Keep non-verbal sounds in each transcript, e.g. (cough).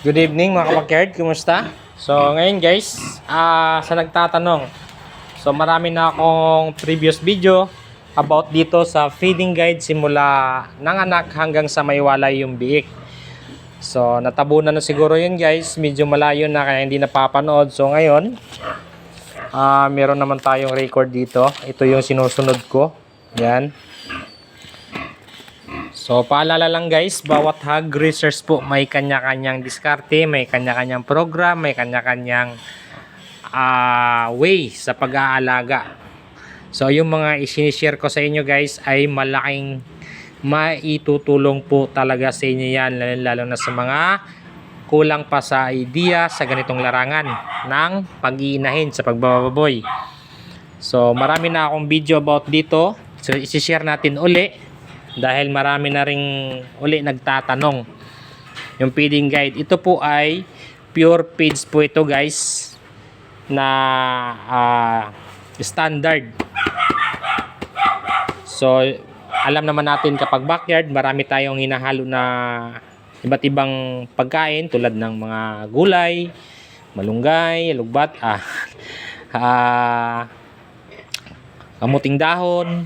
Good evening mga kapakyard, kumusta? So ngayon guys, ah sa nagtatanong, so marami na akong previous video about dito sa feeding guide simula nanganak hanggang sa maiwalay yung biik. So natabunan na siguro yun guys, medyo malayo na kaya hindi napapanood. So ngayon, ah meron naman tayong record dito. Ito yung sinusunod ko. Yan. So, paalala lang guys, bawat hog research po may kanya-kanyang diskarte, may kanya-kanyang program, may kanya-kanyang ah, way sa pag-aalaga. So, yung mga isinishare ko sa inyo guys ay malaking maitutulong po talaga sa inyo yan, lalo, lalo na sa mga kulang pa sa idea sa ganitong larangan ng pag-iinahin sa pagbababoy. So, marami na akong video about dito. So, isi-share natin uli dahil marami na ring uli nagtatanong. Yung feeding guide. Ito po ay pure feeds po ito guys na ah, standard. So alam naman natin kapag backyard marami tayong hinahalo na iba't ibang pagkain tulad ng mga gulay malunggay, lugbat ah, (laughs) ah kamuting dahon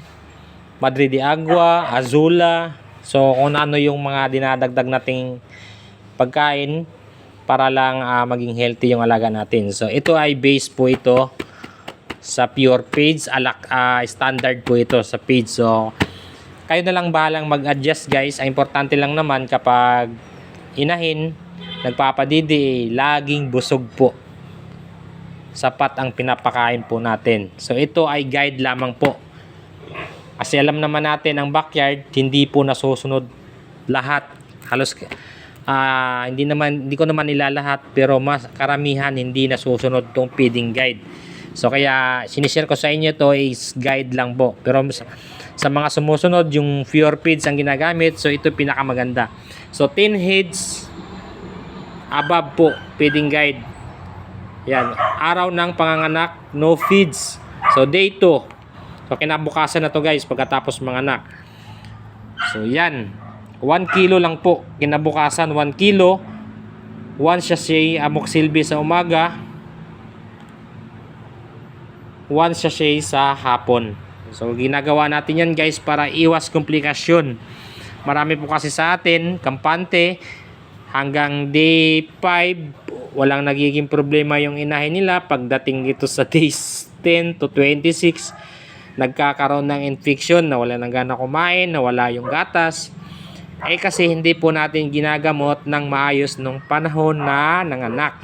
Madre de Agua, Azula. So kung ano yung mga dinadagdag nating pagkain para lang ah, maging healthy yung alaga natin. So ito ay base po ito sa pure feeds, alak ah, standard po ito sa feeds. So kayo na lang bahalang mag-adjust guys. Ang importante lang naman kapag inahin, nagpapadidi, laging busog po. Sapat ang pinapakain po natin. So ito ay guide lamang po. Kasi alam naman natin ang backyard hindi po nasusunod lahat. Halos ah, hindi naman hindi ko naman ilalahat pero mas karamihan hindi nasusunod tong feeding guide. So kaya sinishare ko sa inyo to is guide lang po. Pero sa, sa mga sumusunod yung pure feeds ang ginagamit so ito pinakamaganda. So 10 heads above po feeding guide. Yan, araw ng panganganak no feeds. So day 2 So kinabukasan na to guys pagkatapos mga anak. So yan. 1 kilo lang po. Kinabukasan 1 kilo. 1 sachet amoxilbi sa umaga. 1 sachet sa hapon. So ginagawa natin yan guys para iwas komplikasyon. Marami po kasi sa atin, kampante, hanggang day 5, walang nagiging problema yung inahin nila. Pagdating dito sa days 10 to 26, nagkakaroon ng infection, nawala ng gana kumain, nawala yung gatas, eh kasi hindi po natin ginagamot ng maayos nung panahon na nanganak.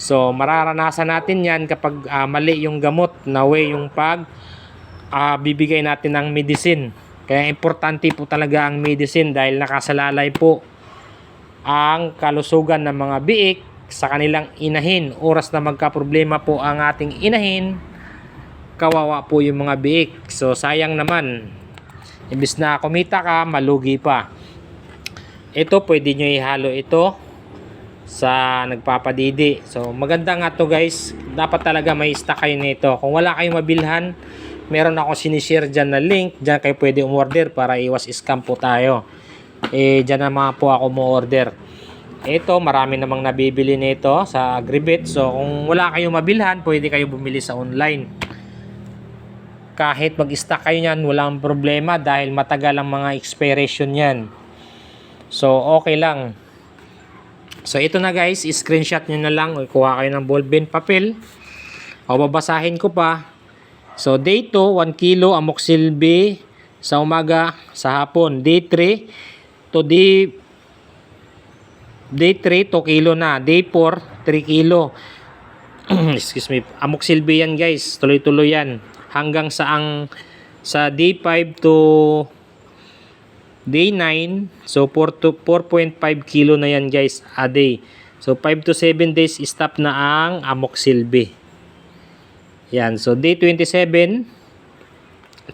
So mararanasan natin yan kapag ah, mali yung gamot na way yung pag ah, bibigay natin ng medicine. Kaya importante po talaga ang medicine dahil nakasalalay po ang kalusugan ng mga biik sa kanilang inahin. Oras na magka-problema po ang ating inahin, kawawa po yung mga biik. So sayang naman. Imbis na kumita ka, malugi pa. Ito pwede nyo ihalo ito sa nagpapadidi. So maganda nga to guys. Dapat talaga may stock kayo nito. Kung wala kayong mabilhan, meron ako sinishare dyan na link. Dyan kayo pwede umorder para iwas scam po tayo. Eh dyan naman po ako mo order. Ito, marami namang nabibili nito sa Agribet. So kung wala kayong mabilhan, pwede kayo bumili sa online kahit mag-stock kayo niyan, walang problema dahil matagal ang mga expiration niyan. So, okay lang. So, ito na guys, screenshot nyo na lang. O, kuha kayo ng ballpen papel. O, babasahin ko pa. So, day 2, 1 kilo amoxil B sa umaga, sa hapon. Day 3 to day Day 3, 2 kilo na. Day 4, 3 kilo. (clears throat) Excuse me. Amoxil B yan guys. Tuloy-tuloy yan hanggang sa ang sa day 5 to day 9 so 4 to 4.5 kilo na yan guys a day. So 5 to 7 days stop na ang amoxilbi yan. So day 27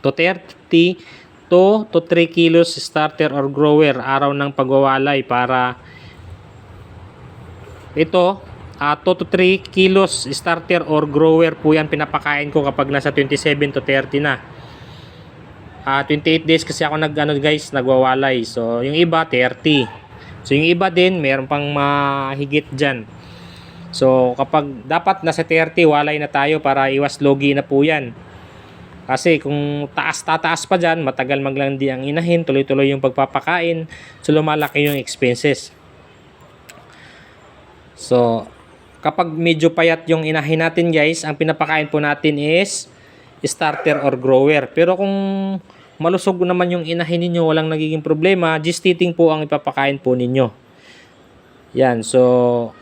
to 30 to to 3 kilos starter or grower araw ng pagwawalay para ito uh, 2 to 3 kilos starter or grower po yan pinapakain ko kapag nasa 27 to 30 na. Uh, 28 days kasi ako nag ano guys, nagwawalay. So yung iba 30. So yung iba din, meron pang mahigit dyan. So kapag dapat nasa 30, walay na tayo para iwas logi na po yan. Kasi kung taas tataas pa dyan, matagal maglandi ang inahin, tuloy-tuloy yung pagpapakain, so lumalaki yung expenses. So, kapag medyo payat yung inahin natin guys, ang pinapakain po natin is starter or grower. Pero kung malusog naman yung inahin ninyo, walang nagiging problema, gestating po ang ipapakain po ninyo. Yan, so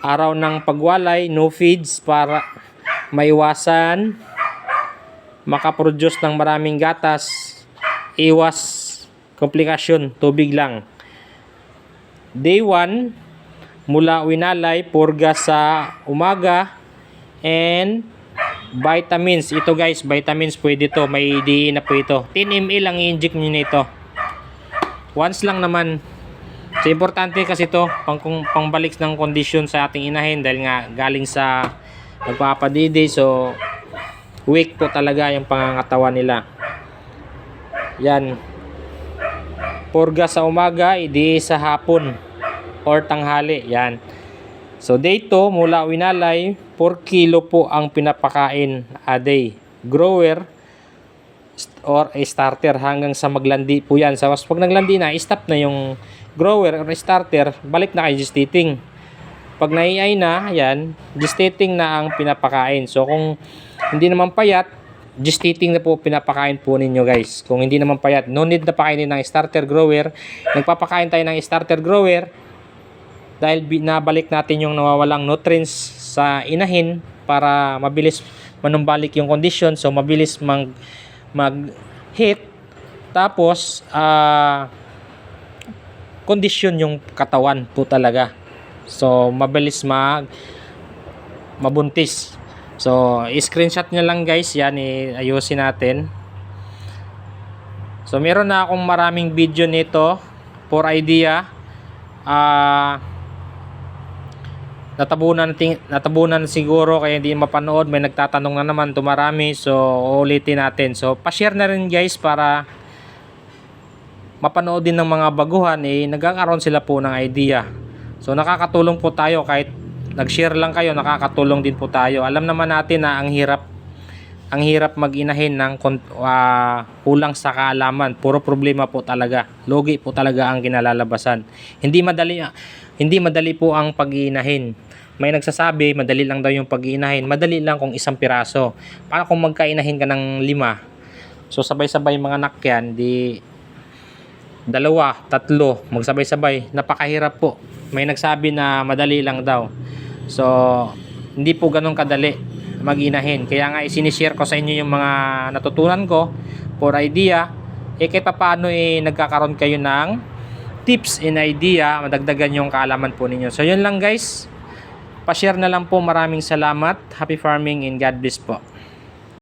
araw ng pagwalay, no feeds para maiwasan makaproduce ng maraming gatas, iwas komplikasyon, tubig lang. Day 1, mula winalay, purga sa umaga, and vitamins. Ito guys, vitamins pwede to. May DE na po ito. 10 ml ang i-inject nyo nito. Once lang naman. So, importante kasi to pang, kung, pangbalik ng kondisyon sa ating inahin dahil nga galing sa magpapadidi. So, weak po talaga yung pangangatawan nila. Yan. Purga sa umaga, idi sa hapon or tanghali. Yan. So dito mula winalay, 4 kilo po ang pinapakain a day. Grower or a starter hanggang sa maglandi po yan. So pag naglandi na, stop na yung grower or starter, balik na kay gestating. Pag naiay na, yan, gestating na ang pinapakain. So kung hindi naman payat, gestating na po pinapakain po ninyo guys. Kung hindi naman payat, no need na pakainin ng starter grower. Nagpapakain tayo ng starter grower dahil nabalik natin yung nawawalang nutrients sa inahin para mabilis manumbalik yung condition. So mabilis mag mag hit tapos ah condition yung katawan po talaga. So mabilis mag mabuntis. So i-screenshot nyo lang guys. Yan ayusin natin. So meron na akong maraming video nito for idea. Ah natabunan natabunan siguro kaya hindi mapanood. May nagtatanong na naman tumarami. So ulitin natin. So pa-share na rin guys para mapanood din ng mga baguhan eh nagkakaroon sila po ng idea. So nakakatulong po tayo kahit nag-share lang kayo nakakatulong din po tayo. Alam naman natin na ang hirap ang hirap mag-inahin ng ah, kulang sa kaalaman. Puro problema po talaga. Logi po talaga ang kinalalabasan. Hindi madali hindi madali po ang pag-iinahin may nagsasabi madali lang daw yung pag-iinahin. Madali lang kung isang piraso. Para kung magkainahin ka ng lima so sabay-sabay mga anak yan di dalawa, tatlo, magsabay-sabay napakahirap po. May nagsabi na madali lang daw. So hindi po ganun kadali mag-inahin kaya nga isinishare ko sa inyo yung mga natutunan ko for idea. Eh kahit paano eh nagkakaroon kayo ng tips and idea. Madagdagan yung kaalaman po ninyo. So yun lang guys pa-share na lang po. Maraming salamat. Happy farming and God bless po